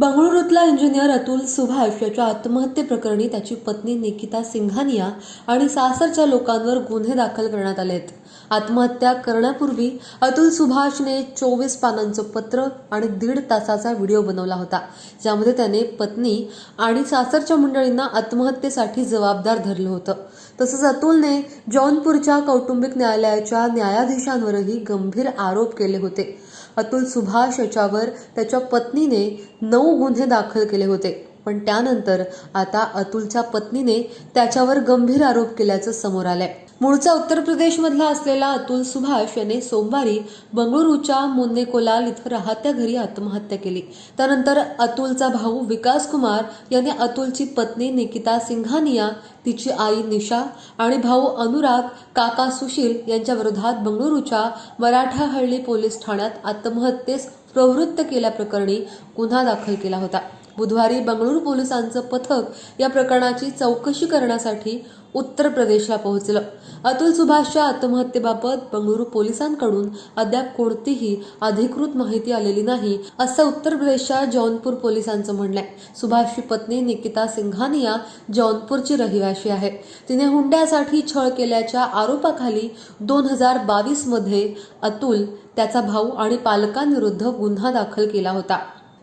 बंगळुरूतला engineer Atul Subhash याच्या आत्महत्येप्रकरणी त्याची पत्नी निकिता सिंघानिया आणि सासरच्या लोकांवर गुन्हे दाखल करण्यात आले आहेत आत्महत्या करण्यापूर्वी अतुल सुभाषने चोवीस पानांचं पत्र आणि दीड तासाचा व्हिडिओ बनवला होता. ज्यामध्ये त्याने पत्नी आणि सासरच्या मंडळींना आत्महत्येसाठी जबाबदार धरलं होतं. तसंच अतुलने जौनपूरच्या कौटुंबिक न्यायालयाच्या न्यायाधीशांवरही गंभीर आरोप केले होते. अतुल सुभाष याच्यावर त्याच्या पत्नीने नऊ गुन्हे दाखल केले होते. पण त्यानंतर आता अतुलच्या पत्नीने त्याच्यावर गंभीर आरोप केल्याचं समोर आलंय. मूळचा उत्तर प्रदेशमधला असलेला अतुल सुभाष याने सोमवारी बंगळुरूच्या मुन्नेकोलाल इथं राहत्या घरी आत्महत्या केली. त्यानंतर अतुलचा भाऊ विकास कुमार याने अतुलची पत्नी निकिता सिंघानिया तिची आई निशा आणि भाऊ अनुराग काका सुशील यांच्या विरोधात बंगळुरूच्या मराठाहळ्ळी पोलीस ठाण्यात आत्महत्येस प्रवृत्त केल्याप्रकरणी गुन्हा दाखल केला होता. बुधवारी बंगळुरू पोलिसांचं पथक या प्रकरणाची चौकशी करण्यासाठी उत्तर प्रदेशला पोहोचलं. अतुल सुभाषच्या आत्महत्येबाबत बंगळुरू पोलिसांकडून अद्याप कोणतीही अधिकृत माहिती आलेली नाही असं उत्तर प्रदेशच्या जौनपूर पोलिसांचं म्हणणं आहे सुभाषची पत्नी निकिता सिंघानिया जौनपूरची रहिवाशी आहे. तिने हुंड्यासाठी छळ केल्याच्या आरोपाखाली दोन हजार बावीसमध्ये अतुल त्याचा भाऊ आणि पालकांविरुद्ध गुन्हा दाखल केला होता.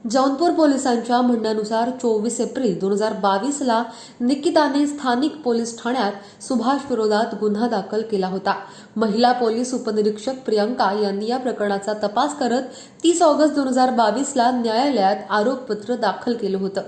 जौनपूर पोलिसांच्या म्हणण्यानुसार चोवीस एप्रिल दोन हजार बावीसला निकिताने स्थानिक पोलीस ठाण्यात सुभाष विरोधात गुन्हा दाखल केला होता. महिला पोलीस उपनिरीक्षक प्रियंका यांनी या प्रकरणाचा तपास करत तीस ऑगस्ट दोन हजार बावीसला न्यायालयात आरोपपत्र दाखल केलं होतं.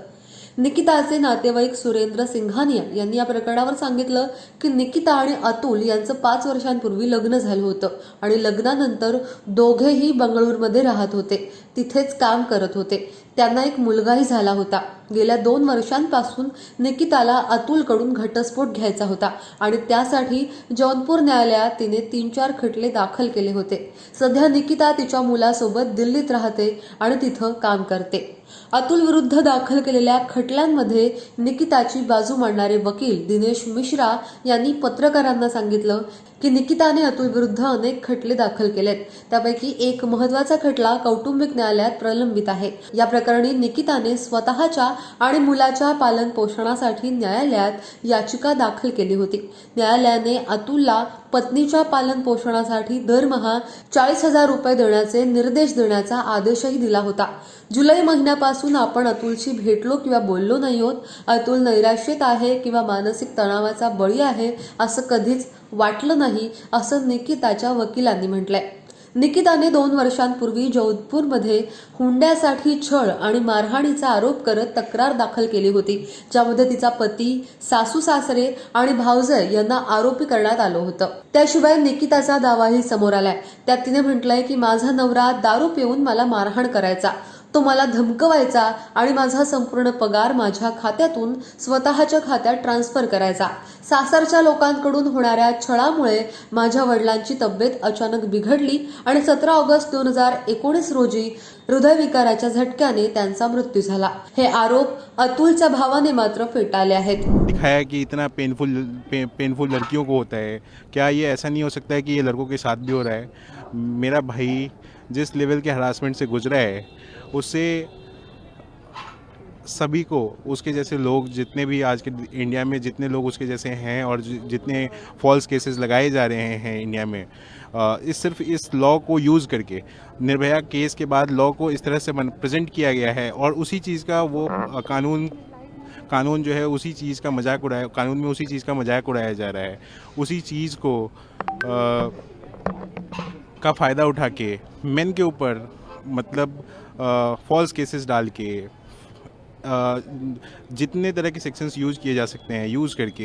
निकिताचे नातेवाईक सुरेंद्र सिंघानिया यांनी या प्रकरणावर सांगितलं की निकिता आणि अतुल यांचं पाच वर्षांपूर्वी लग्न झालं होतं आणि लग्नानंतर दोघेही बंगळूरमध्ये राहत होते. तिथेच काम करत होते. त्यांना एक मुलगाही झाला होता. गेल्या दोन वर्षांपासून निकिताला अतुलकडून घटस्फोट घ्यायचा होता आणि त्यासाठी जौनपूर न्यायालयात तिने तीन चार खटले दाखल केले होते. सध्या निकिता तिच्या मुलासोबत दिल्लीत राहते आणि तिथं काम करते. अतुल विरुद्ध दाखल केलेल्या खटल्यांमध्ये निकिताची बाजू मांडणारे वकील दिनेश मिश्रा यांनी पत्रकारांना सांगितलं की निकिताने अतुल विरुद्ध अनेक खटले दाखल केलेत. त्यापैकी एक महत्त्वाचा खटला कौटुंबिक न्याय न्यायालयात प्रलंबित आहे. या प्रकरणी निकिताने स्वतःच्या आणि मुलाच्या पालन पोषणासाठी न्यायालयात याचिका दाखल केली होती. न्यायालयाने अतुलला पत्नीच्या पालन पोषणासाठी दरमहा चाळीस हजार रुपये देण्याचे निर्देश देण्याचा आदेशही दिला होता. जुलै महिन्यापासून आपण अतुलशी भेटलो किंवा बोललो नाही आहोत अतुल नैराश्यत आहे किंवा मानसिक तणावाचा बळी आहे असं कधीच वाटलं नाही असं निकिताच्या वकिलांनी म्हटलंय. निकिताने दोन वर्षांपूर्वी जोधपूरमध्ये हुंड्यासाठी छळ आणि मारहाणीचा आरोप करत तक्रार दाखल केली होती ज्यामध्ये तिचा पती सासू सासरे आणि भावजय यांना आरोपी करण्यात आलं होतं. त्याशिवाय निकिताचा दावाही समोर आलाय. त्यात तिने म्हटलंय की माझा नवरा दारू पिऊन मला मारहाण करायचा. तो मला धमकवायचा आणि माझा संपूर्ण पगार माझ्या खात्यातून स्वतःच्या खात्यात ट्रान्सफर करायचा. सासरच्या लोकांकडून होणाऱ्या छळामुळे माझ्या वडिलांची तब्येत अचानक बिघडली आणि सतरा ऑगस्ट दोन हजार एकोणीस रोजी हृदयविकाराच्या झटक्याने त्यांचा मृत्यू झाला. हे आरोप अतुलच्या भावाने मात्र फेटाळले आहेत. दिखाया कि इतना पेनफुल पे, पेनफुल लड़कियों को होता है. क्या ये ऐसा नहीं हो सकता है कि ये लड़कों के साथ भी हो रहा है? मेरा भाई जिस लेवल के हरासमेंट से गुजरा है उससे सभी को उसके जैसे लोग जितने भी आज के इंडिया में जितने लोग उसके जैसे हैं और जितने फॉल्स केसेस लगाए जा रहे हैं इंडिया में इस सिर्फ इस लॉ को यूज़ करके निर्भया केस के बाद लॉ को इस तरह से प्रेजेंट किया गया है और उसी चीज़ का वो कानून कानून जो है उसी चीज़ का मजाक उड़ाया कानून में उसी चीज़ का मजाक उड़ाया जा रहा है। उसी चीज़ को आ, का फ़ायदा उठा के मेन के ऊपर मतलब फॉल्स केसेस डाल के जितने तरह के सेक्शंस यूज़ किए जा सकते हैं यूज़ करके।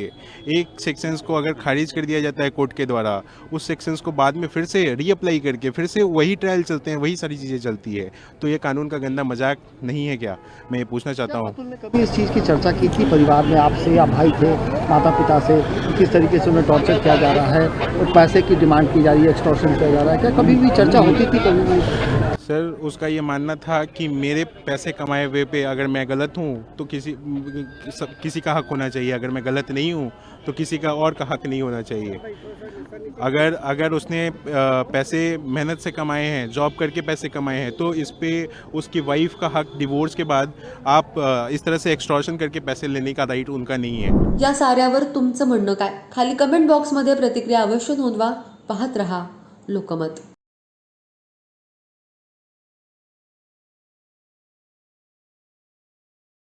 एक सेक्शंस को अगर खारिज कर दिया जाता है कोर्ट के द्वारा उस सेक्शंस को बाद में फिर से रीअप्लाई करके फिर से वही ट्रायल चलते हैं वही सारी चीज़ें चलती है। तो ये कानून का गंदा मज़ाक नहीं है क्या? मैं ये पूछना चाहता हूँ। कभी इस चीज़ की चर्चा की थी परिवार में आपसे या भाई थे माता पिता से किस तरीके से उन्हें टॉर्चर किया जा रहा है और पैसे की डिमांड की जा रही है एक्सटॉर्शन किया जा रहा है? क्या कभी भी चर्चा होती थी कभी भी? सर उसका ये मानना था कि मेरे पैसे कमाए हुए पे अगर मैं गलत हूँ तो किसी सब किसी का हक होना चाहिए। अगर मैं गलत नहीं हूँ तो किसी का और का हक नहीं होना चाहिए। अगर अगर उसने पैसे मेहनत से कमाए हैं जॉब करके पैसे कमाए हैं तो इस पर उसकी वाइफ का हक डिवोर्स के बाद आप इस तरह से एक्सट्रॉशन करके पैसे लेने का राइट उनका नहीं है। या साऱ्यावर तुमचं म्हणणं काय? खाली कमेंट बॉक्समध्ये प्रतिक्रिया अवश्य नोंदवा. पाहत रहा लोकमत.